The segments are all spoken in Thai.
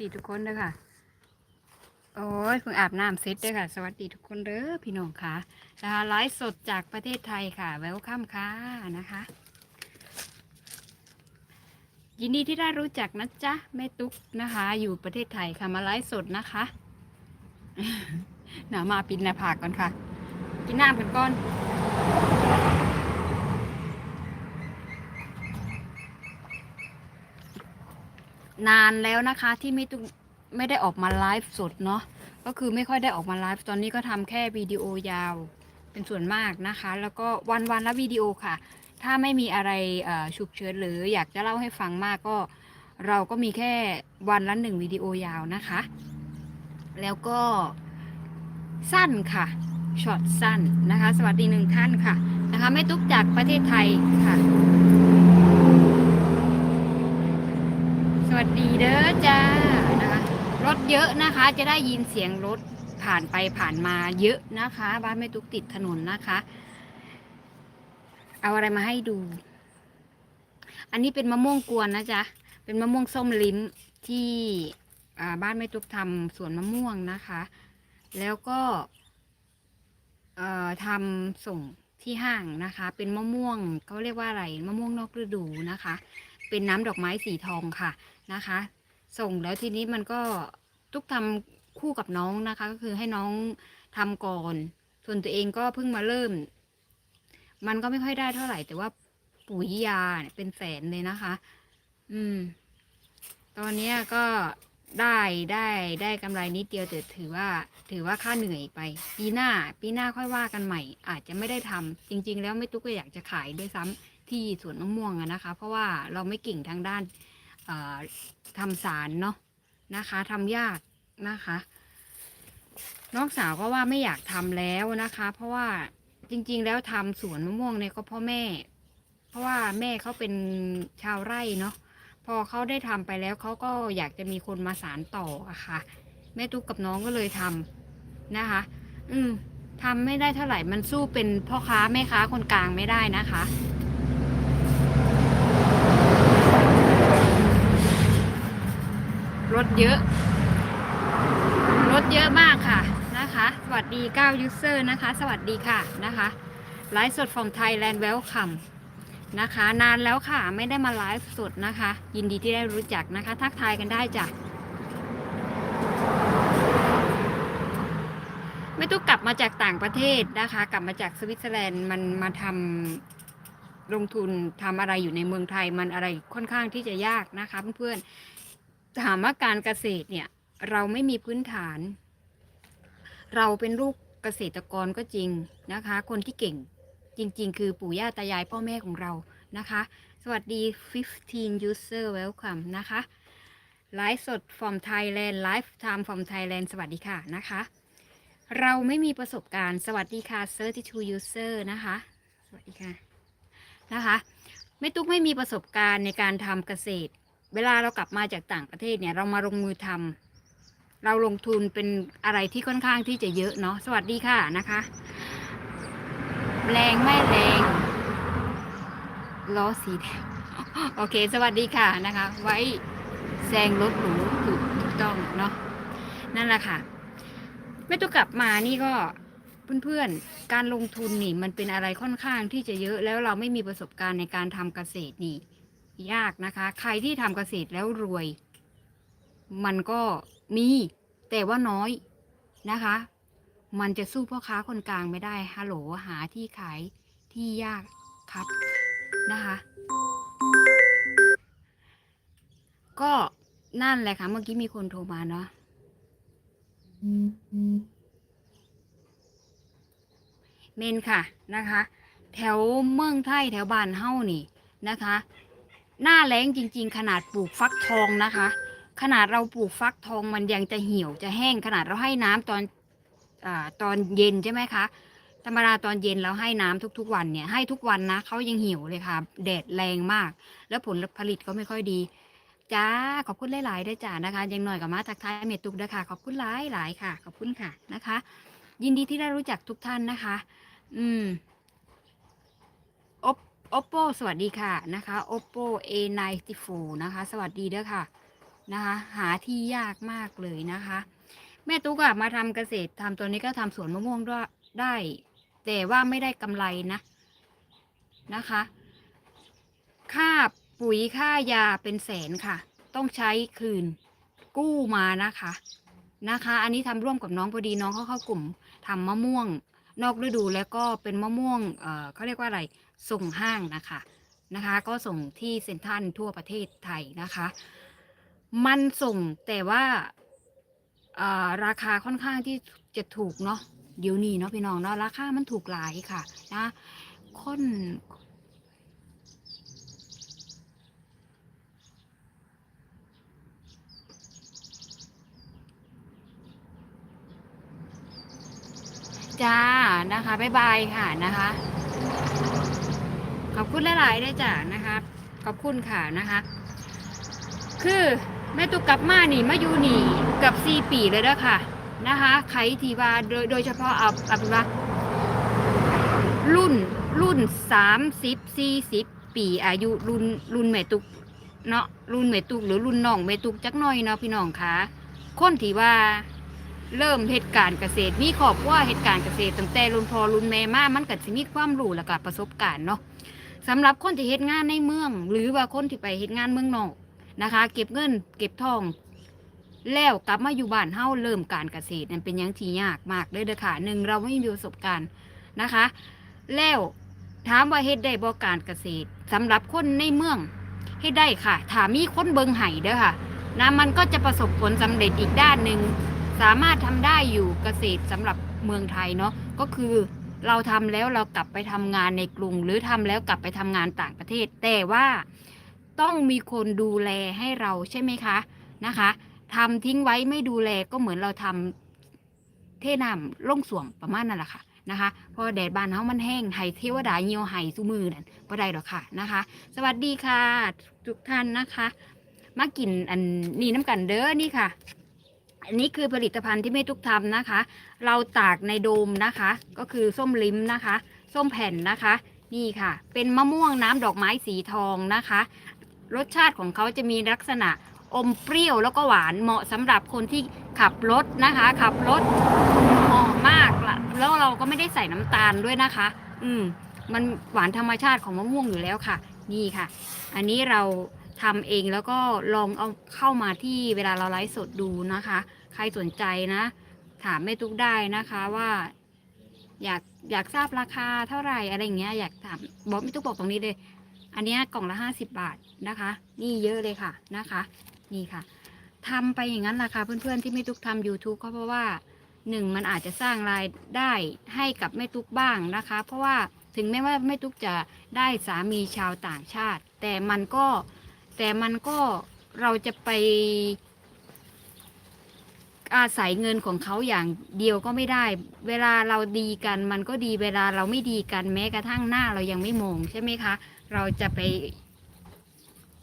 ดีทุกคนเด้อค่ะ โอ้ยเพิ่งอาบน้ำเสร็จเด้อค่ะ สวัสดีทุกคนเด้อพี่น้องค่ะนะคะไลฟ์สดจากประเทศไทยค่ะ แวลคัมค่ะนะคะ ยินดีที่ได้รู้จักนะจ๊ะแม่ตุ๊กนะคะ อยู่ประเทศไทยค่ะมาไลฟ์สดนะคะหนามาปินหน้าผากก่อนค่ะ กินน้ำกันก่อน นานแล้วนะคะที่ไม่ตุไม่ได้ออกมาไลฟ์สดเนาะก็คือไม่ค่อยได้ออกมาไลฟ์ตอนนี้ก็ทำแค่วิดีโอยาวเป็นส่วนมากนะคะ แล้วก็วันวันละวิดีโอค่ะ ถ้าไม่มีอะไรฉุกเฉินหรืออยากจะเล่าให้ฟังมากก็ เราก็มีแค่วันละหนึ่งวิดีโอยาวนะคะ แล้วก็สั้นค่ะช็อตสั้นนะคะ สวัสดีหนึ่งท่านค่ะนะคะแม่ตุ๊กจากประเทศไทยค่ะ สวัส ดีเด้อจ้านะคะรถเยอะนะคะ จะได้ยินเสียงรถผ่านไปผ่านมาเยอะนะคะ บ้านแม่ตุ๊กติดถนนนะคะ เอาอะไรมาให้ดู อันนี้เป็นมะม่วงกวนนะจ๊ะเป็นมะม่วงส้มลิ้มที่บ้านแม่ตุ๊กทำสวนมะม่วงนะคะ แล้วก็ทำส่งที่ห้างนะคะ เป็นมะม่วงเขาเรียกว่าอะไรมะม่วงนอกฤดูนะคะ เป็นน้ำดอกไม้สีทองค่ะ นะคะ ส่งแล้วทีนี้มันก็ทุกทำคู่กับน้องนะคะ ก็คือให้น้องทำก่อน ส่วนตัวเองก็เพิ่งมาเริ่ม มันก็ไม่ค่อยได้เท่าไหร่ แต่ว่าปุ๋ยยาเนี่ยเป็นแสนเลยนะคะ อืม ตอนเนี้ก็ได้ได้ได้กำไรนิดเดียวแต่ถือว่า ถือว่าค่าเหนื่อยไป ปีหน้า ปีหน้าค่อยว่ากันใหม่ อาจจะไม่ได้ทำจริง ๆ แล้วไม่ตุ๊กก็อยากจะขายด้วยซ้ำที่สวนมะม่วงอะนะคะ เพราะว่าเราไม่เก่งทางด้าน ทำสารเนาะนะคะทำยากนะคะ น้องสาวก็ว่าไม่อยากทำแล้วนะคะ เพราะว่าจริง ๆ แล้วทำสวนมะม่วงเนี่ยก็พ่อแม่ เพราะว่าแม่เขาเป็นชาวไร่เนาะพอเขาได้ทำไปแล้วเขาก็อยากจะมีคนมาสารต่ออะค่ะ แม่ตุ๊กกับน้องก็เลยทำนะคะ อืมทำไม่ได้เท่าไหร่มันสู้เป็นพ่อค้าแม่ค้าคนกลางไม่ได้นะคะ รถเยอะ รถเยอะมากค่ะนะคะ สวัสดี9 user นะคะ สวัสดีค่ะนะคะไลฟ์สด from Thailand welcome นะคะ นานแล้วค่ะไม่ได้มาไลฟ์สดนะคะ ยินดีที่ได้รู้จักนะคะ ทักทายกันได้จ้ะไม่ต้องกลับมาจากต่างประเทศนะคะ กลับมาจากสวิตเซอร์แลนด์มันมาทำลงทุนทำอะไรอยู่ในเมืองไทยมันอะไรค่อนข้างที่จะยากนะคะเพื่อนๆ ถามว่าการเกษตรเนี่ย เราไม่มีพื้นฐาน เราเป็นลูกเกษตรกรก็จริงนะคะ คนที่เก่งจริง ๆ คือปู่ย่าตายายพ่อแม่ของเรานะคะ สวัสดี 15 user welcome นะคะไลฟ์สด from Thailand live time from Thailand สวัสดีค่ะนะคะ เราไม่มีประสบการณ์สวัสดีค่ะ 32 user นะคะ สวัสดีค่ะนะคะไม่ตุ๊กไม่มีประสบการณ์ในการทำเกษตร เวลาเรากลับมาจากต่างประเทศเนี่ย เรามาลงมือทำเราลงทุนเป็นอะไรที่ค่อนข้างที่จะเยอะเนาะสวัสดีค่ะนะคะ แรงไม่แรงล้อสีแดงโอเค สวัสดีค่ะนะคะ ไว้แซงรถหรูถูกถูกต้องเนาะนั่นแหละค่ะไม่ต้องกลับมานี่ก็เพื่อนๆ การลงทุนนี่มันเป็นอะไรค่อนข้างที่จะเยอะแล้วเราไม่มีประสบการณ์ในการทำเกษตรนี่ ยากนะคะ ใครที่ทำเกษตรแล้วรวย มันก็มีแต่ว่าน้อยนะคะ มันจะสู้พ่อค้าคนกลางไม่ได้ฮัลโหลหาที่ขายที่ยากครับนะคะ ก็นั่นแหละค่ะ เมื่อกี้มีคนโทรมาเนาะเมนค่ะนะคะ แถวเมืองไทยแถวบ้านเฮ้านี่นะคะ หน้าแล้งจริง ๆ ขนาดปลูกฟักทองนะคะ ขนาดเราปลูกฟักทองมันยังจะเหี่ยวจะแห้งขนาดเราให้น้ำตอนอาตอนเย็นใช่ไหมคะธรรมดาตอนเย็นเราให้น้ำทุกๆ วันเนี่ยให้ทุกวันนะเขายังเหี่ยวเลยค่ะ แดดแรงมาก แล้วผลผลิตก็ไม่ค่อยดีจ้าขอบคุณหลายๆด้วยจ้านะคะยังหน่อยกับมาทักทายเมตุกด้วยค่ะขอบคุณหลายหลายๆค่ะ ขอบคุณค่ะนะคะ ยินดีที่ได้รู้จักทุกท่านนะคะ อืม oppo สวัสดีค่ะนะคะ oppo a94 นะคะ สวัสดีเด้วยค่ะนะคะ หาที่ยากมากเลยนะคะ แม่ตุ๊กอะมาทำเกษตรทำตัวนี้ก็ทำสวนมะม่วงด้วยได้ แต่ว่าไม่ได้กำไรนะนะคะ ค่าปุ๋ยค่ายาเป็นแสนค่ะ ต้องใช้คืนกู้มานะคะนะคะ อันนี้ทำร่วมกับน้องพอดีน้องเขาเข้ากลุ่มทำมะม่วง นอกฤดูแล้วก็เป็นมะม่วงเอ่อเขาเรียกว่าอะไรส่งห้างนะคะนะคะ ก็ส่งที่เซ็นทรัลทั่วประเทศไทยนะคะ มันส่งแต่ว่าราคาค่อนข้างที่จะถูกเนาะเดี๋ยวนี้เนาะพี่น้องเนาะราคามันถูกหลายค่ะนะคน จ้านะคะบ๊ายบายค่ะนะคะ ขอบคุณหลายๆได้จ้านะคะ ขอบคุณค่ะนะคะ คือแม่ตุกกลับมานี่มาอยู่นี่กับสี่ปีเลยเด้อค่ะนะคะใครที่ว่าโดยโดยเฉพาะเอาเอาเป็นว่า รุ่นรุ่นสามสิบสี่สิบปีอายุรุ่นรุ่นแม่ตุกเนาะรุ่นแม่ตุกหรือรุ่นน้องแม่ตุกจักหน่อยเนาะพี่น้องคะคนที่ว่า เริ่มเหตุการณ์เกษตรมีครอบครัวเหตุการณ์เกษตรตั้งแต่รุ่นพ่อรุ่นแม่มามันก็สิมีความรู้แล้วก็ประสบการณ์เนาะสำหรับคนที่เฮ็ดงานในเมือง หรือว่าคนที่ไปเฮ็ดงานเมืองนอกนะคะ เก็บเงิน เก็บทอง แล้วกลับมาอยู่บ้านเฮาเริ่มการเกษตรนั่นเป็นยังที่ยากมากเลยเด้อค่ะหนึ่งเราไม่มีประสบการณ์นะคะ แล้วถามว่าเฮ็ดได้บ่การเกษตรสำหรับคนในเมืองเฮ็ดได้ค่ะถามีคนเบิงไห้เด้อค่ะนะมันก็จะประสบผลสำเร็จอีกด้านหนึ่ง สามารถทำได้อยู่เกษตรสำหรับเมืองไทยเนาะก็คือเราทำแล้วเรากลับไปทำงานในกรุง หรือทำแล้วกลับไปทำงานต่างประเทศ แต่ว่าต้องมีคนดูแลให้เราใช่ไหมคะนะคะทำทิ้งไว้ไม่ดูแลก็เหมือนเราทำเทน้ำล่งสวงประมาณนั่นแหละค่ะนะคะพอแดดบานเฮามันแห้งไห้เทวดาเหี่ยวไห้สุมือนั่นบ่ได้หรอกค่ะนะคะ สวัสดีค่ะ ทุกท่านนะคะ มากินอันนี้น้ำกันเด้อนี่ค่ะ อันนี้คือผลิตภัณฑ์ที่แม่ทุกทำนะคะ เราตากในโดมนะคะ ก็คือส้มลิ้มนะคะ ส้มแผ่นนะคะ นี่ค่ะ เป็นมะม่วงน้ำดอกไม้สีทองนะคะ รสชาติของเขาจะมีลักษณะอมเปรี้ยวแล้วก็หวานเหมาะสำหรับคนที่ขับรถนะคะ ขับรถเหมมากละแล้วเราก็ไม่ได้ใส่น้ำตาลด้วยนะคะ อืมมันหวานธรรมชาติของมะม่วงอยู่แล้วค่ะ นี่ค่ะ อันนี้เรา ทำเองแล้วก็ลองเอาเข้ามาที่เวลาเราไลฟ์สดดูนะคะ ใครสนใจนะ ถามแม่ตุ๊กได้นะคะว่า อยากอยากทราบราคาเท่าไหร่อะไรเงี้ยอยากถามบอกแม่ตุ๊กบอกตรงนี้เลย อันนี้กล่องละห้าสิบบาทนะคะ นี่เยอะเลยค่ะนะคะ นี่ค่ะทำไปอย่างนั้นแหละค่ะเพื่อนๆที่แม่ตุ๊กทำ YouTube ก็เพราะว่าหนึ่งมันอาจจะสร้างรายได้ให้กับแม่ตุ๊กบ้างนะคะ เพราะว่าถึงแม้ว่าแม่ตุ๊กจะได้สามีชาวต่างชาติ แต่มันก็ แต่มันก็เราจะไปอาศัยเงินของเขาอย่างเดียวก็ไม่ได้ เวลาเราดีกันมันก็ดีเวลาเราไม่ดีกันแม้กระทั่งหน้าเรายังไม่มองใช่ไหมคะ เราจะไป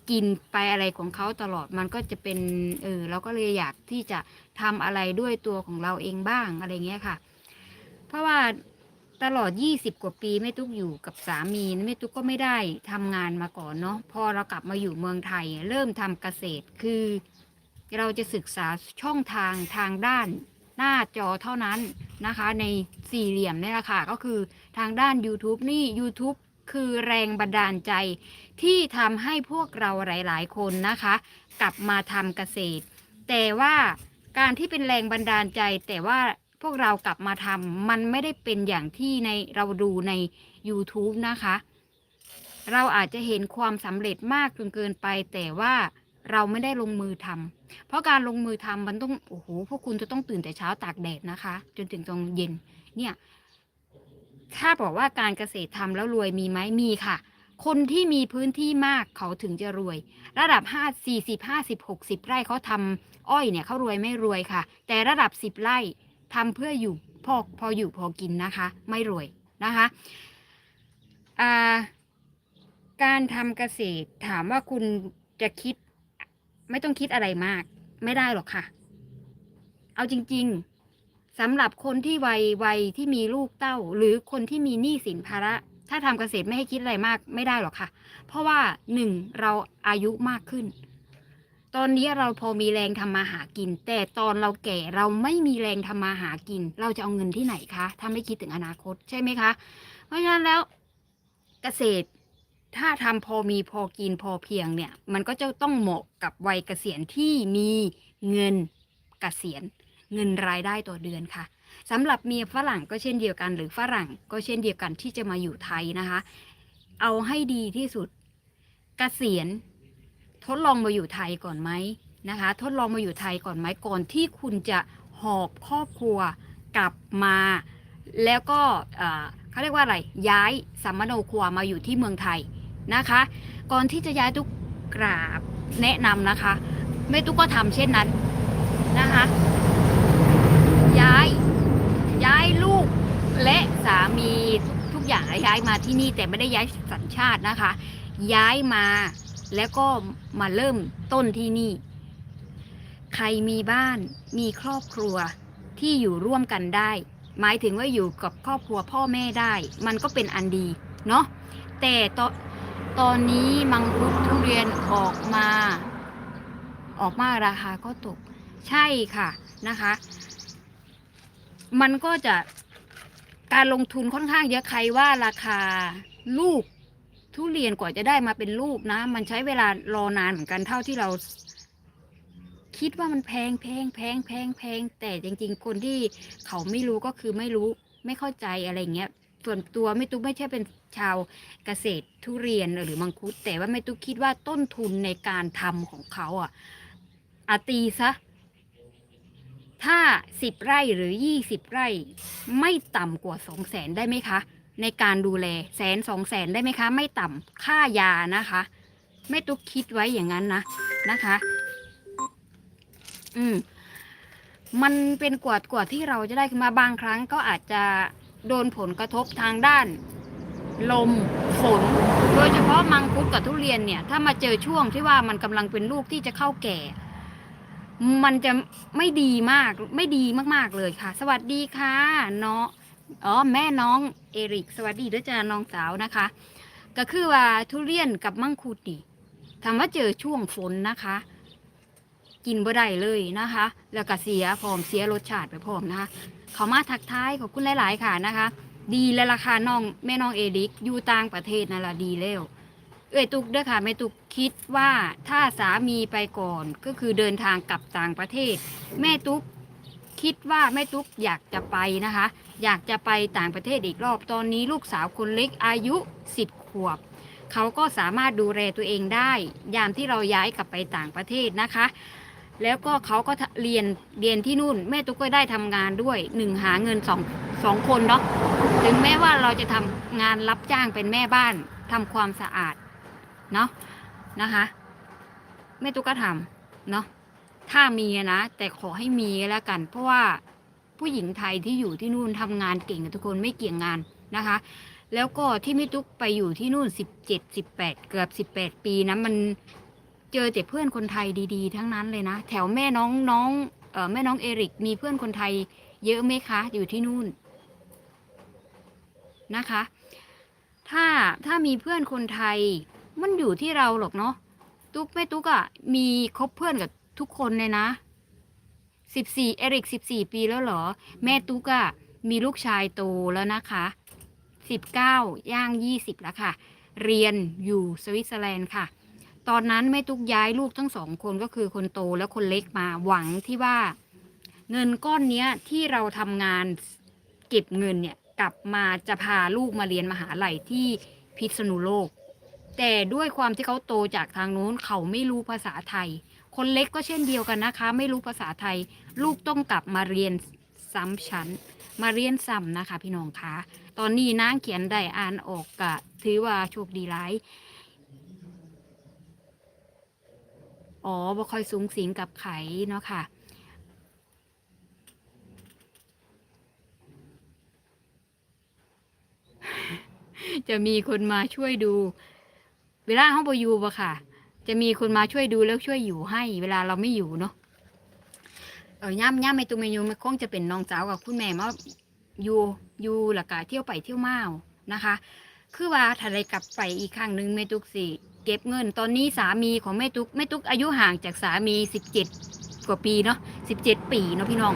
กินไปอะไรของเขาตลอดมันก็จะเป็นเออเราก็เลยอยากที่จะทำอะไรด้วยตัวของเราเองบ้างอะไรเงี้ยค่ะ เพราะว่า ตลอด 20 กว่าปีแม่ตุ๊กอยู่กับสามีแม่ตุ๊กก็ไม่ได้ทำงานมาก่อนเนาะพอเรากลับมาอยู่เมืองไทย เริ่มทำเกษตรคือ เราจะศึกษาช่องทางทางด้านหน้าจอเท่านั้นนะคะ ในสี่เหลี่ยมนี่แหละค่ะก็คือทางด้าน YouTube นี่ YouTube คือแรงบันดาลใจที่ทำให้พวกเราหลาย ๆ คนนะคะ กลับมาทำเกษตร แต่ว่าการที่เป็นแรงบันดาลใจแต่ว่า พวกเรากลับมาทำมันไม่ได้เป็นอย่างที่ในเราดูใน YouTube นะคะ เราอาจจะเห็นความสำเร็จมากจนเกินไป แต่ว่าเราไม่ได้ลงมือทำเพราะการลงมือทำมันต้องโอ้โหพวกคุณจะต้องตื่นแต่เช้าตากแดดนะคะ จนถึงตอนเย็นเนี่ยถ้าบอกว่าการเกษตรทำแล้วรวยมีไหมมีค่ะ คนที่มีพื้นที่มากเขาถึงจะรวย ระดับห้าสี่สิบห้าสิบหกสิบไร่เขาทำอ้อยเนี่ยเขารวยไม่รวยค่ะ แต่ระดับสิบไร่ ทำเพื่ออยู่พอพออยู่พอกินนะคะ ไม่รวยนะคะาการทำเกษตรถามว่าคุณจะคิด ไม่ต้องคิดอะไรมาก ไม่ได้หรอกค่ะ เอาจริง ๆสำหรับคนที่วัยวัยที่มีลูกเต้า หรือคนที่มีหนี้สินภาระ ถ้าทำเกษตรไม่ให้คิดอะไรมาก ไม่ได้หรอกค่ะ เพราะว่าหนึ่งเราอายุมากขึ้น ตอนนี้เราพอมีแรงทำมาหากิน แต่ตอนเราแก่เราไม่มีแรงทำมาหากิน เราจะเอาเงินที่ไหนคะถ้าไม่คิดถึงอนาคตใช่ไหมคะ เพราะฉะนั้นแล้วเกษตรถ้าทำพอมีพอกินพอเพียงเนี่ย มันก็จะต้องเหมาะกับวัยเกษียณที่มีเงินเกษียณ เงินรายได้ต่อเดือนค่ะสำหรับเมียฝรั่งก็เช่นเดียวกัน หรือฝรั่งก็เช่นเดียวกันที่จะมาอยู่ไทยนะคะ เอาให้ดีที่สุดเกษียณ ทดลองมาอยู่ไทยก่อนไหมนะคะ ทดลองมาอยู่ไทยก่อนไหมก่อนที่คุณจะหอบครอบครัวกลับมา แล้วก็เขาเรียกว่าอะไรย้ายสัมมโนครัวมาอยู่ที่เมืองไทยนะคะ ก่อนที่จะย้ายทุกกราบแนะนำนะคะแม่ตุ๊กก็ทำเช่นนั้นนะคะ ย้ายย้ายลูกและสามีทุกอย่างย้ายมาที่นี่แต่ไม่ได้ย้ายสัญชาตินะคะ ย้ายมา แล้วก็มาเริ่มต้นที่นี่ ใครมีบ้านมีครอบครัวที่อยู่ร่วมกันได้ หมายถึงว่าอยู่กับครอบครัวพ่อแม่ได้ มันก็เป็นอันดีเนาะแต่ตอนตอนนี้มังคุดทุเรียนออกมา ออกมาราคาก็ตก ใช่ค่ะนะคะ มันก็จะการลงทุนค่อนข้างเยอะใครว่าราคาลูก ทุเรียนกว่าจะได้มาเป็นลูกนะ มันใช้เวลารอนานเหมือนกันเท่าที่เรา คิดว่ามันแพงแพงแพงแพงแพงแต่จริง ๆ คนที่เขาไม่รู้ก็คือไม่รู้ไม่เข้าใจอะไรเงี้ยส่วนตัวไม่ตุ๊กไม่ใช่เป็นชาวเกษตรทุเรียนหรือมังคุด แต่ว่าไม่ตุ๊กคิดว่าต้นทุนในการทำของเขาอะอาตีซะถ้าสิบไร่หรือยี่สิบไร่ ไม่ต่ำกว่าสองแสนได้ไหมคะ ในการดูแลแสนสองแสนได้ไหมคะ ไม่ต่ำค่ายานะคะไม่ตุ๊กคิดไว้อย่างนั้นนะนะคะ อืม มันเป็นกว่ากว่าที่เราจะได้ขึ้นมาบางครั้งก็อาจจะโดนผลกระทบทางด้าน ลมฝน โดยเฉพาะมังคุดกับทุเรียนเนี่ย ถ้ามาเจอช่วงที่ว่ามันกำลังเป็นลูกที่จะเข้าแก่ มันจะไม่ดีมาก ไม่ดีมากๆเลยค่ะ สวัสดีค่ะ เน้อง อ๋อแม่น้องเอริก สวัสดีด้วยจ้าน้องสาวนะคะ ก็คือว่าทุเรียนกับมังคุดนี่ถามว่าเจอช่วงฝนนะคะ กินบ่ได้เลยนะคะ แล้วก็เสียพร้อมเสียรสชาติไปพร้อมนะคะ เขามาทักทายขอบคุณหลาย ๆ ค่ะนะคะ ดีแล้วราคาน้องแม่น้องเอริกอยู่ต่างประเทศนั่นละดีแล้วเอ้ยตุกเด้อค่ะแม่ตุกคิดว่าถ้าสามีไปก่อนก็คือเดินทางกลับต่างประเทศ แม่ตุก คิดว่าแม่ตุ๊กอยากจะไปนะคะ อยากจะไปต่างประเทศอีกรอบตอนนี้ลูกสาวคนเล็กอายุสิบขวบ เขาก็สามารถดูแลตัวเองได้ ยามที่เราย้ายกลับไปต่างประเทศนะคะ แล้วก็เขาก็เรียนเรียนที่นู่น แม่ตุ๊กก็ได้ทำงานด้วยหนึ่งหาเงินสองสองคนเนาะถึงแม้ว่าเราจะทำงานรับจ้างเป็นแม่บ้านทำความสะอาดเนาะนะคะแม่ตุ๊กก็ทำเนาะ ถ้ามีนะ แต่ขอให้มีแล้วกัน เพราะว่าผู้หญิงไทยที่อยู่ที่นู่นทำงานเก่งกับทุกคนไม่เกี่ยงงานนะคะ แล้วก็ที่แม่ตุ๊กไปอยู่ที่นู่นสิบเจ็ดสิบแปดเกือบสิบแปดปีนะมันเจอแต่เพื่อนคนไทยดีๆ ทั้งนั้นเลยนะ แถวแม่น้องน้องเออแม่น้องเอริกมีเพื่อนคนไทยเยอะไหมคะ อยู่ที่นู่นนะคะ ถ้าถ้ามีเพื่อนคนไทยมันอยู่ที่เราหรอกเนาะตุ๊กแม่ตุ๊กอะมีคบเพื่อนกับ ทุกคนเลยนะสิบสี่เอริกสิบสี่ปีแล้วเหรอ แม่ตุ๊กอะมีลูกชายโตแล้วนะคะสิบเก้าย่างยี่สิบแล้วค่ะ เรียนอยู่สวิตเซอร์แลนด์ค่ะ ตอนนั้นแม่ตุ๊กย้ายลูกทั้งสองคนก็คือคนโตและคนเล็กมาหวังที่ว่า เงินก้อนเนี้ยที่เราทำงานเก็บเงินเนี่ยกลับมาจะพาลูกมาเรียนมหาลัยที่พิษณุโลก แต่ด้วยความที่เขาโตจากทางนู้นเขาไม่รู้ภาษาไทย คนเล็กก็เช่นเดียวกันนะคะ ไม่รู้ภาษาไทย ลูกต้องกลับมาเรียนซ้ำชั้น มาเรียนซ้ำนะคะ พี่น้องคะตอนนี้นางเขียนได้อ่านออกกะถือว่าโชคดีหลายอ๋อบ่ค่อยสูงสิงกับไขเนาะค่ะจะมีคนมาช่วยดู เวลาห้องปอยู่ปะค่ะ จะมีคนมาช่วยดูแล้วช่วยอยู่ให้เวลาเราไม่อยู่เนาะเออย่ำย่ำไม่ตุเมยูมันคงจะเป็นน้องสาวกับคุณแม่มาอยู่อยู่หลักกะเที่ยวไปเที่ยวมานะคะ คือว่าถ้าได้กลับไปอีกครั้งหนึ่งเมตุกสิเก็บเงิน ตอนนี้สามีของแม่ตุกแม่ตุกอายุห่างจากสามีสิบเจ็ดกว่าปีเนาะสิบเจ็ดปีเนาะพี่น้อง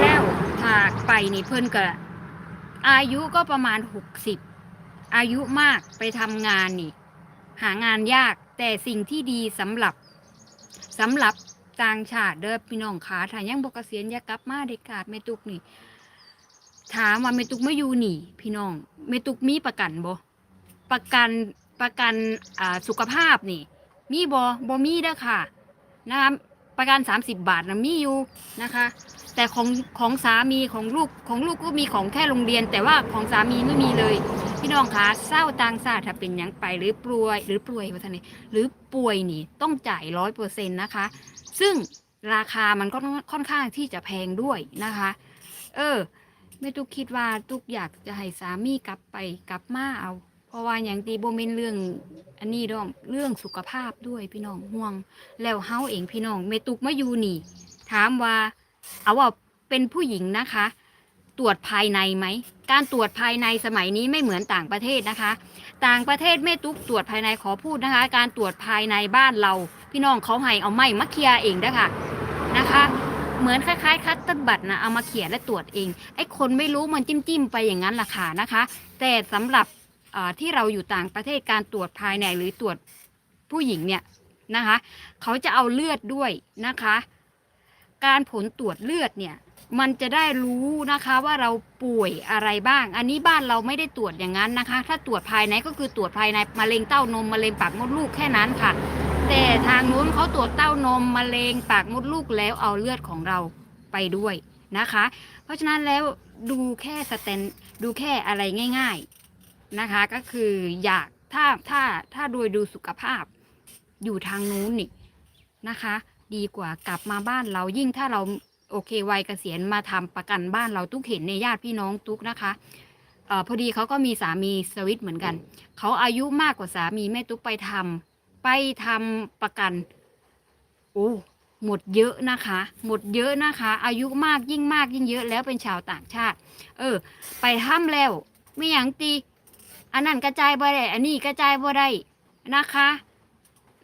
แล้วถากไปนี่เพิ่นก็อายุก็ประมาณหกสิบอายุมากไปทำงานนี่ หางานยากแต่สิ่งที่ดีสำหรับสำหรับต่างชาติเด้อพี่น้องขาถ้ายังบกเกษียณอย่ากลับมาเด็ดขาดแม่ตุกนี่ ถามว่าแม่ตุกไม่อยู่นี่ พี่น้องแม่ตุกมีประกันบ่ประกันประกันอ่าสุขภาพนี่ มีบ่บ่มีเด้อค่ะนะคะประกัน 30 บาทนะมีอยู่นะคะ แต่ของของสามีของลูกของลูกก็มีของแค่โรงเรียน แต่ว่าของสามีไม่มีเลย พี่น้องคะเศร้าต่างชาติถ้าเป็นยังไปหรือป่วยหรือป่วยว่าท่านนี่หรือป่วยนี่ต้องจ่ายร้อยเปอร์เซ็นต์นะคะ ซึ่งราคามันก็ค่อนข้างที่จะแพงด้วยนะคะ เออไม่ตุกคิดว่าตุกอยากจะให้สามีกลับไปกลับมาเอา เพราะว่าอย่างตีโบเมนเรื่องอันนี้ดอมเรื่องสุขภาพด้วยพี่น้องห่วง แล้วเฮาเองพี่น้องเมตุกมาอยู่นี่ ถามว่าเอาว่าเป็นผู้หญิงนะคะ ตรวจภายในไหม การตรวจภายในสมัยนี้ไม่เหมือนต่างประเทศนะคะ ต่างประเทศแม่ตุกตรวจภายในขอพูดนะคะ การตรวจภายในบ้านเรา พี่น้องเขาให้เอาไม้มาเคลียเองนะคะนะคะ เหมือนคล้ายๆคัตเตอร์บัตรนะเอามาเขียนและตรวจเองไอ้คนไม่รู้มันจิ้มจิ้มๆไปอย่างนั้นล่ะค่ะนะคะ แต่สำหรับที่เราอยู่ต่างประเทศการตรวจภายในหรือตรวจผู้หญิงเนี่ยนะคะ เขาจะเอาเลือดด้วยนะคะ การผลตรวจเลือดเนี่ย มันจะได้รู้นะคะว่าเราป่วยอะไรบ้าง อันนี้บ้านเราไม่ได้ตรวจอย่างนั้นนะคะ ถ้าตรวจภายในก็คือตรวจภายในมะเร็งเต้านมมะเร็งปากมดลูกแค่นั้นค่ะ แต่ทางนู้นเขาตรวจเต้านมมะเร็งปากมดลูกแล้วเอาเลือดของเราไปด้วยนะคะ เพราะฉะนั้นแล้วดูแค่สแตนดูแค่อะไรง่าย ๆนะคะ ก็คืออยากถ้าถ้าถ้าโดยดูสุขภาพอยู่ทางนู้นนี่นะคะ ดีกว่ากลับมาบ้านเรายิ่งถ้าเรา โอเควัยเกษียณมาทำประกันบ้านเราทุกเห็นในญาติพี่น้องทุกนะคะเออพอดีเขาก็มีสามีสวิตเหมือนกัน เขาอายุมากกว่าสามีแม่ตุ๊กไปทำไปทำประกันโอ้หมดเยอะนะคะ หมดเยอะนะคะ อายุมากยิ่งมากยิ่งเยอะแล้วเป็นชาวต่างชาติ เออ ไปทำแล้วไม่อย่างตีอันนั้นกระจายบ่ได้อันนี้กระจายบ่ได้นะคะ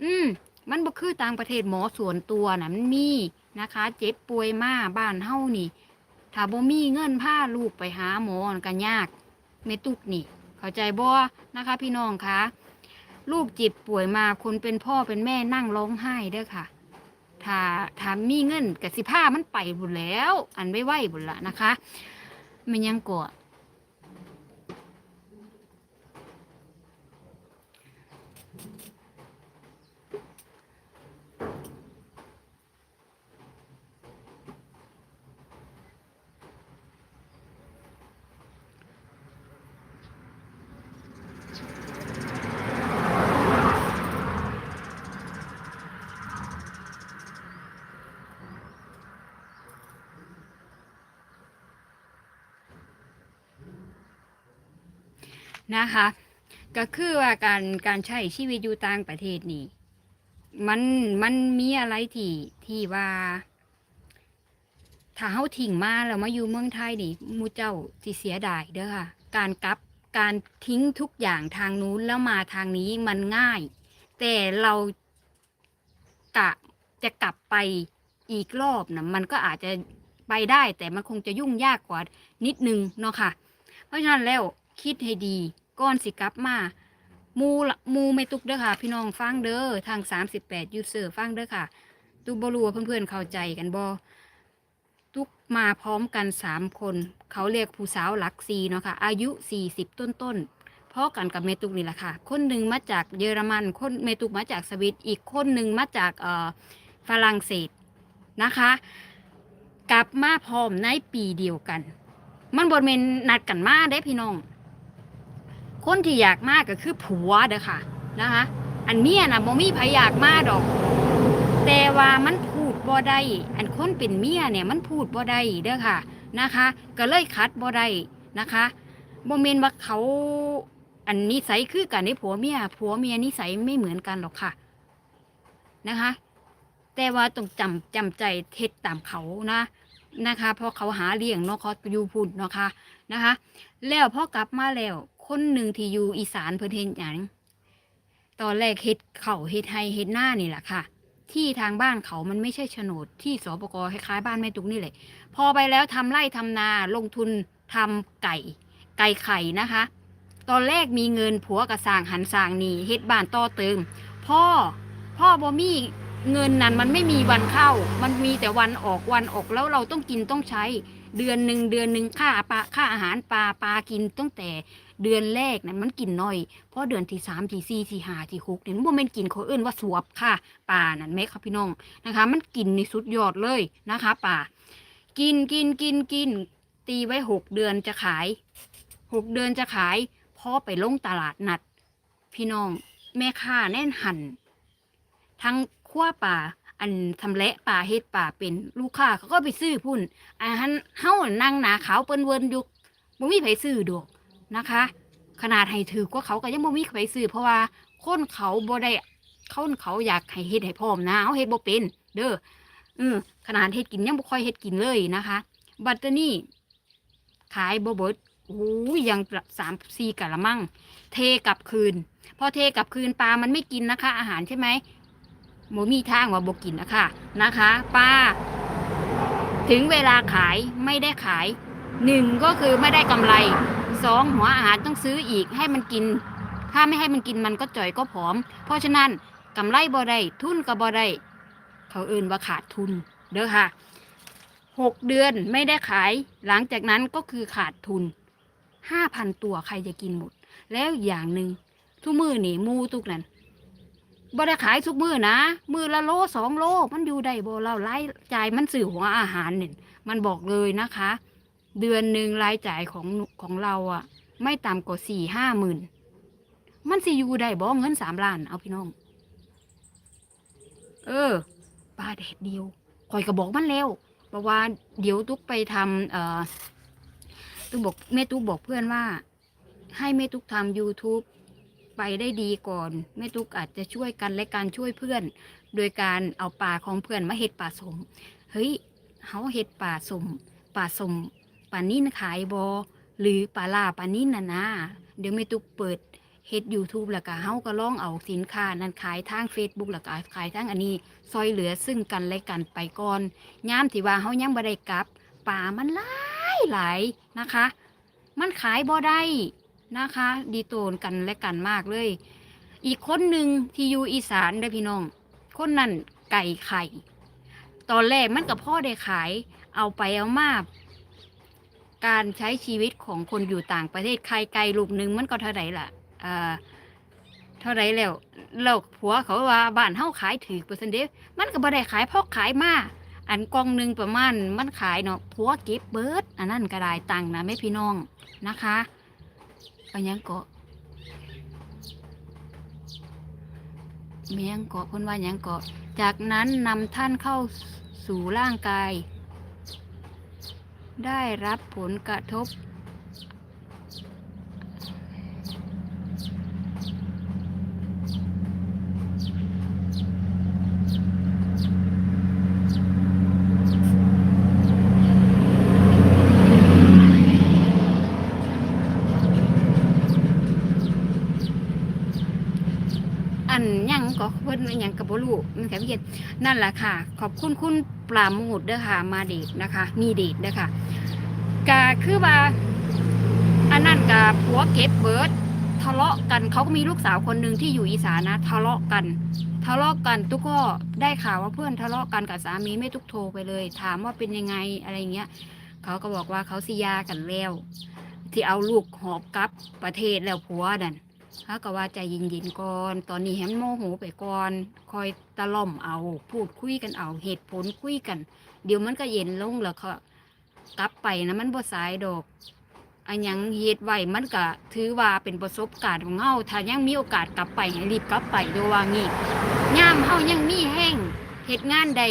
อืม มันบ่คือต่างประเทศหมอส่วนตัวนะมันมี นะคะ เจ็บป่วยมาบ้านเฮานี่ ถ้าบ่มีเงินพาลูกไปหาหมอก็ยากเมตุกนี่ เข้าใจบ่นะคะ พี่น้องคะลูกจิตป่วยมาคนเป็นพ่อเป็นแม่นั่งร้องไห้เด้อค่ะถ้าถ้ามีเงินกับสิผ้ามันไปบุญแล้ว อันไม่ไหวบุญละนะคะ มันยังกด นะคะ ก็คือว่าการการใช้ชีวิตอยู่ต่างประเทศนี่มันมันมีอะไรที่ที่ว่าถ้าเฮาทิ้งมาแล้วมาอยู่เมืองไทยนี่มูเจ้าสิเสียดายเด้อค่ะ การกลับการทิ้งทุกอย่างทางนู้นแล้วมาทางนี้มันง่าย แต่เรากะจะกลับไปอีกรอบนะมันก็อาจจะไปได้แต่มันคงจะยุ่งยากกว่านิดนึงเนาะค่ะ เพราะฉะนั้นแล้วคิดให้ดี ก่อนสิกลับมามูมูไม่ตุกเด้อค่ะ พี่น้องฟังเด้อทาง 38ยูเซอร์ฟังเด้อค่ะตุกบรัวาเพื่อนๆเข้าใจกันบอตุกมาพร้อมกันสามคน เขาเรียกผู้สาวหลักซีเนาะค่ะ อายุ40ต้นต้นๆพ่อกันกับเมตุกนี่แหละค่ะ คนหนึ่งมาจากเยอรมัน คนเมตุกมาจากสวิตอีกคนหนึ่งมาจากเอ่อฝรั่งเศสนะคะ กลับมาพร้อมในปีเดียวกัน มันบนเมนนัดกันมาได้พี่น้อง คนที่อยากมากก็คือผัวเด้อค่ะนะคะ อันเมียนะบ่มีไผอยากมากดอก แต่ว่ามันพูดบ่ได้อันคนเป็นเมียเนี่ยมันพูดบ่ได้เด้อค่ะนะคะ ก็เลยคัดบ่ได้นะคะบ่แม่นว่าเขาอันนิสัยคือกันในผัวเมียผัวเมียนิสัยไม่เหมือนกันหรอกค่ะนะคะ แต่ว่าต้องจำจำใจเท็ดตามเขานะนะคะเพราะเขาหาเลี้ยงเนาะเขาอยู่พุ่นเนาะค่ะนะคะ แล้วพอกลับมาแล้ว คนหนึ่งที่อยู่อีสานเพิ่นเห็นอย่างตอนแรกเฮ็ดเขาเฮ็ดไฮเฮ็ดหน้านี่แหละค่ะ ที่ทางบ้านเขามันไม่ใช่โฉนด ที่สปกคล้ายๆบ้านแม่ตุกนี่แหละ พอไปแล้วทำไร่ทำนาลงทุนทำไก่ ไก่ไข่นะคะ ตอนแรกมีเงินผัวกับสางหันสางหนี่เฮ็ดบ้านต่อเติม พ่อพ่อบ่มีเงินนั้นมันไม่มีวันเข้า มันมีแต่วันออกวันออกแล้วเราต้องกินต้องใช้ เดือนหนึ่งเดือนหนึ่งค่าปลาค่าอาหารปลาปลากินตั้งแต่ เดือนแรกนั้นมันกินน้อยเพราะเดือนที่สามที่สี่ที่ห้าที่หกเนี่ยมันบ่แม่นกินเขาเอื้นว่าสวบค่ะปลานั่นแม่ครับพี่น้องนะคะ มันกินในสุดยอดเลยนะคะปลากินกินกินกิน ตีไว้หกเดือนจะขายหกเดือนจะขายพอไปลงตลาดนัด พี่น้องแม่ค้าแน่นหันทั้งขั้วป่าอันทำเละป่าเฮ็ดป่าเป็นลูกค้าเขาก็ไปซื้อพุ่นอันหันเฮานั่งหนาขาวเปิ้นเวินอยู่บ่มีไผซื้อดอก นะคะ ขนาดให้ถือกว่าเขาก็ยังบ่มีไผซื้อเพราะว่าคนเขาบ่ได้คนเขาอยากให้เฮ็ดให้พร้อมนะเฮาเฮ็ดบ่เป็น เด้อเออขนาดเฮ็ดกินยังบ่ค่อยเฮ็ดกินเลยนะคะ บัตเตอร์นี่ขายบ่เบิดโอ้ยยังสามสี่กะละมังเทกลับคืน พอเทกลับคืนปลามันไม่กินนะคะ อาหารใช่ไหมโมมีทางว่าบกินนะคะนะคะปลาถึงเวลาขายไม่ได้ขายหนึ่งก็คือไม่ได้กำไร สองหัวอาหารต้องซื้ออีกให้มันกิน ถ้าไม่ให้มันกินมันก็จ่อยก็ผอม เพราะฉะนั้นกำไรบ่ได้ทุนก็บ่ได้เขาเอื่นว่าขาดทุนเด้อค่ะหกเดือนไม่ได้ขาย หลังจากนั้นก็คือขาดทุนห้าพันตัวใครจะกินหมด แล้วอย่างหนึ่งทุกมือหนีมูทุกนั้นบ่ได้ขายทุกมือนะ มือละโลสองโล มันอยู่ได้บ่เรารายจ่ายมันสื่อหัวอาหารเนี่ยมันบอกเลยนะคะ เดือนหนึ่งรายจ่ายของของเราอะไม่ต่ำกว่าสี่ห้าหมื่นมันสิอยู่ได้บ่เงินสามล้าน เอาพี่น้อง เออปลาแดดเดียวคอยก็บอกมันแล้วบอกว่าเดี๋ยวตุ๊กไปทำเอ่อตุ๊กบอกแม่ตุ๊กบอกเพื่อนว่า ให้แม่ตุ๊กทำ YouTube ไปได้ดีก่อนแม่ตุ๊กอาจจะช่วยกันและการช่วยเพื่อน โดยการเอาป่าของเพื่อนมาเฮ็ดป่าสม เฮ้ยเขาเฮ็ดป่าสมป่าสม ป่านิ่นขายบอหรือป่าลาป่านิ่นนะนะเดี๋ยวแม่ตุกเปิดเฮ็ด YouTube แล้วก็เฮาก็ลองเอาสินค้านั้นขายทาง Facebook แล้วก็ขายทางอันนี้ ซอยเหลือซึ่งกันและกันไปก่อนยามที่ว่าเฮายังบ่ได้กลับป่ามันหลายหลายนะคะ มันขายบ่ได้นะคะ ดีโตนกันและกันมากเลย อีกคนหนึ่งที่อยู่อีสานเด้พี่น้อง คนนั้นไก่ไข่ ตอนแรกมันกับพ่อได้ขาย เอาไปเอามา การใช้ชีวิตของคนอยู่ต่างประเทศไข่ไก่ลูกหนึ่งมันก็เท่าไหร่ล่ะอ่าเท่าไรแล้วแล้วผัวเขาว่าบ้านเฮาขายถือเปอร์เซ็นต์เด้มันก็บ่ได้ขายพราะขายมาอันกล่องหนึ่งประมาณมันขายเนาะผัวเก็บเบิร์ดอันนั้นก็ได้ตังนะแม่พี่น้องนะคะเอาหยังเกาะเมียงเกาะพิ่นว่ายังเกาะจากนั้นนำท่านเข้าสู่ร่างกาย ได้รับผลกระทบ อันยังก็เพิ่นยังกับบลูมันแค่เพียนนั่นแหละค่ะ ขอบคุณคุณปราโมดเด้อค่ะ มาเดทนะคะ มีเดทเด้อค่ะ ก็คือว่า อันนั้นกับผัวเก็บเบิร์ดทะเลาะกันเขาก็มีลูกสาวคนหนึ่งที่อยู่อีสานนะทะเลาะกัน ทะเลาะกันทุกก็ได้ข่าวว่าเพื่อนทะเลาะกันกับสามีไม่ทุกโทรไปเลย ถามว่าเป็นยังไงอะไรเงี้ยเขาก็บอกว่าเขาสิยากันแล้ว ที่เอาลูกหอบกลับประเทศแล้วผัวดันเขาก็ว่าใจเย็นๆก่อน ตอนนี้แฮมโมโหไปก่อน คอยตะล่อมเอา พูดคุยกันเอาเหตุผลคุยกัน เดี๋ยวมันก็เย็นลงแล้วก็ กลับไปนะมันบ่สายดอกอันยังเหตุไว้มันก็ถือว่าเป็นประสบการณ์ของเฮาถ้ายังมีโอกาสกลับไปให้รีบกลับไปโดยว่างี้ย่ามเฮายังมีแห้งเฮ็ดงานใด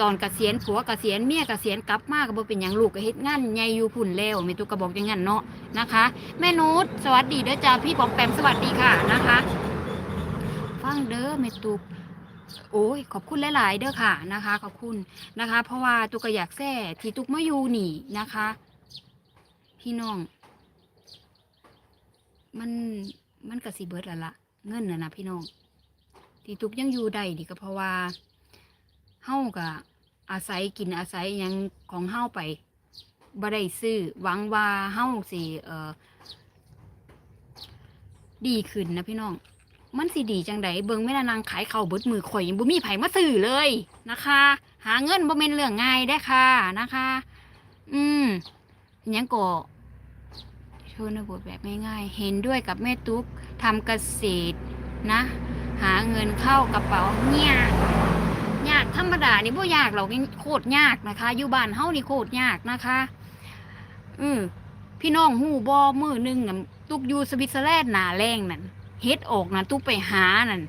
ตอนเกษียณผัวเกษียณเมียเกษียณกลับมาก็บ่เป็นหยังลูกก็เฮ็ดงานใหญ่อยู่พุ่นแล้วแม่ตุกก็บอกอย่างนั้นเนาะนะคะ แม่นุชสวัสดีเด้อจ้าพี่ปอมแปมสวัสดีค่ะนะคะ ฟังเด้อแม่ตุก โอ้ยขอบคุณหลาย ๆ เด้อค่ะนะคะ ขอบคุณนะคะ เพราะว่าตุกอยากแซ่ที่ตุกมาอยู่นี่นะคะ พี่น้อง มันมันกระสีเบิดและละเงินน่ะนะพี่น้อง ที่ตุกยังอยู่ได้นี่ก็เพราะว่าเฮาก็อาศัยกินอาศัยยังของเฮาไปบ่ได้ซื้อหวังว่าเฮาสิเอ่อดีขึ้นนะพี่น้อง มันสิดีจังไดเบิงแม่นานางขายข้าวเบิดมือข่อยยังบ่มีไผมาซื้อเลยนะคะ หาเงินบ่แม่นเรื่องง่ายได้ค่ะนะคะ อืมอิหยังก็ชนบทแบบง่ายๆเห็นด้วยกับแม่ตุ๊กทำเกษตรนะ หาเงินเข้ากระเป๋าเนี่ยยากธรรมดานี่บ่ยากหรอกนี่โคตรยากนะคะ อยู่บ้านเฮานี่โคตรยากนะคะอือพี่น้องหู้บ่มือหนึงน่ะตุกอยู่สวิตเซอร์แลนด์หนาแรงนั่น เฮ็ดออกนะตู้ไปหานั่น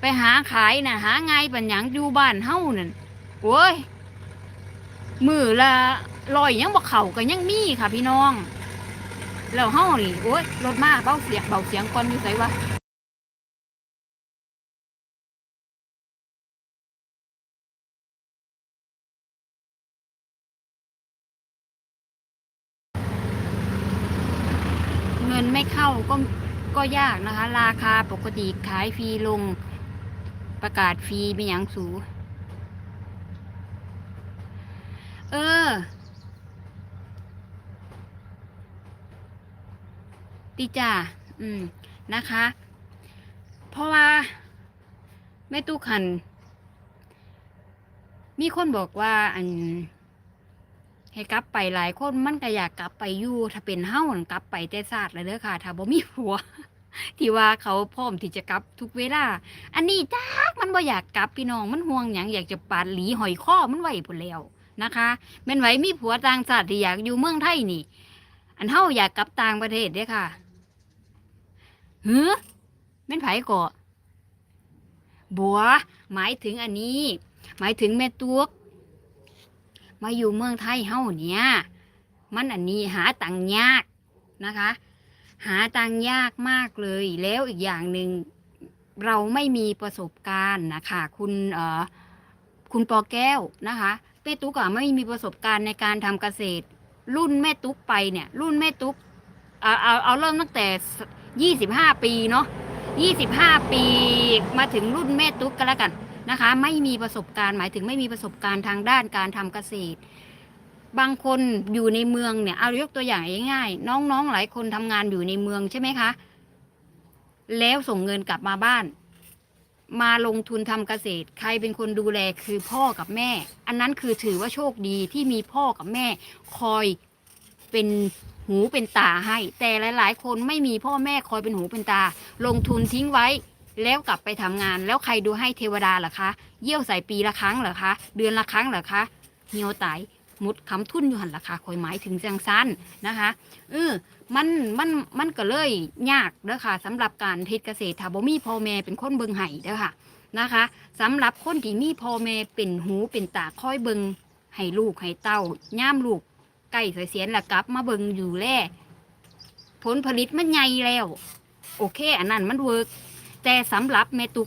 ไปหาขายน่ะ หาไงปัญญังอยู่บ้านเฮ้านั่นโอ้ยมือละลอยยังบอกเข่าก็ยังมีค่ะพี่น้อง แล้วเฮ้านี่โอ้ยรถมาเบาเสียงเบาเสียงก่อนอยู่ไสวะ เงินไม่เข้าก็ ก็ยากนะคะ ราคาปกติขายฟรีลง ประกาศฟรีเป็นอย่างสูเออดีจ้าอืม นะคะ เพราะว่าแม่ตู้คัน มีคนบอกว่าอันให้กลับไปหลายคนมันก็อยากกลับไปอยู่ถ้าเป็นเฮ้านั่นกลับไปแต่ศาสตร์เลยเด้อค่ะ ถ้าบ่มีผัว ที่ว่าเขาพร้อมที่จะกลับทุกเวลา อันนี้จักมันบ่อยากกลับพี่น้องมันห่วงหยังอยากจะปาดหลีหอยข้อมันไหวพุ่นแล้วนะคะแม่นไหวมีผัวต่างชาติที่อยากอยู่เมืองไทยนี่ อันเฮาอยากกลับต่างประเทศเด้ค่ะหือแม่นไผก่อบัวหมายถึงอันนี้ หมายถึงแม่ตุ๊กมาอยู่เมืองไทยเฮาเนี่ย มันอันนี้หาตังยากนะคะ หาตังยากมากเลย แล้วอีกอย่างหนึ่งเราไม่มีประสบการณ์นะคะคุณเอ่อคุณปอแก้วนะคะแม่ตุ๊กอะไม่มีประสบการณ์ในการทำเกษตร รุ่นแม่ตุ๊กไปเนี่ย รุ่นแม่ตุ๊กเอาเอาเอาเริ่มตั้งแต่ยี่สิบห้าปีเนาะยี่สิบห้าปีมาถึงรุ่นแม่ตุ๊กกันแล้วกันนะคะ ไม่มีประสบการณ์หมายถึงไม่มีประสบการณ์ทางด้านการทำเกษตร บางคนอยู่ในเมืองเนี่ยเอายกตัวอย่างง่ายๆน้องๆหลายคนทำงานอยู่ในเมืองใช่ไหมคะ แล้วส่งเงินกลับมาบ้าน มาลงทุนทำเกษตร ใครเป็นคนดูแลคือพ่อกับแม่ อันนั้นคือถือว่าโชคดีที่มีพ่อกับแม่ คอยเป็นหูเป็นตาให้ แต่หลาย ๆ คนไม่มีพ่อแม่คอยเป็นหูเป็นตา ลงทุนทิ้งไว้แล้วกลับไปทำงาน แล้วใครดูให้เทวดาเหรอคะ เยี่ยวใส่ปีละครั้งเหรอคะ เดือนละครั้งเหรอคะเหี่ยวไตาย มุดคำทุนอยู่หันละคะคอยหมายถึงจังสั้นนะคะเออมันมันมันก็เลยยากเด้อค่ะสำหรับการเฮ็ดเกษตรถ้าบ่มีพ่อแม่เป็นคนเบิงไห้เด้อค่ะนะคะสำหรับคนที่มีพ่อแม่เป็นหูเป็นตาคอยเบิงให้ลูกให้เต้าย่ามลูกใกล้เสียนแล้วกลับ มาเบิงอยู่แล่ผลผลิตมันใหญ่แล้ว โอเค อันนั้นมันเวิร์กแต่สำหรับแม่ตุกนี่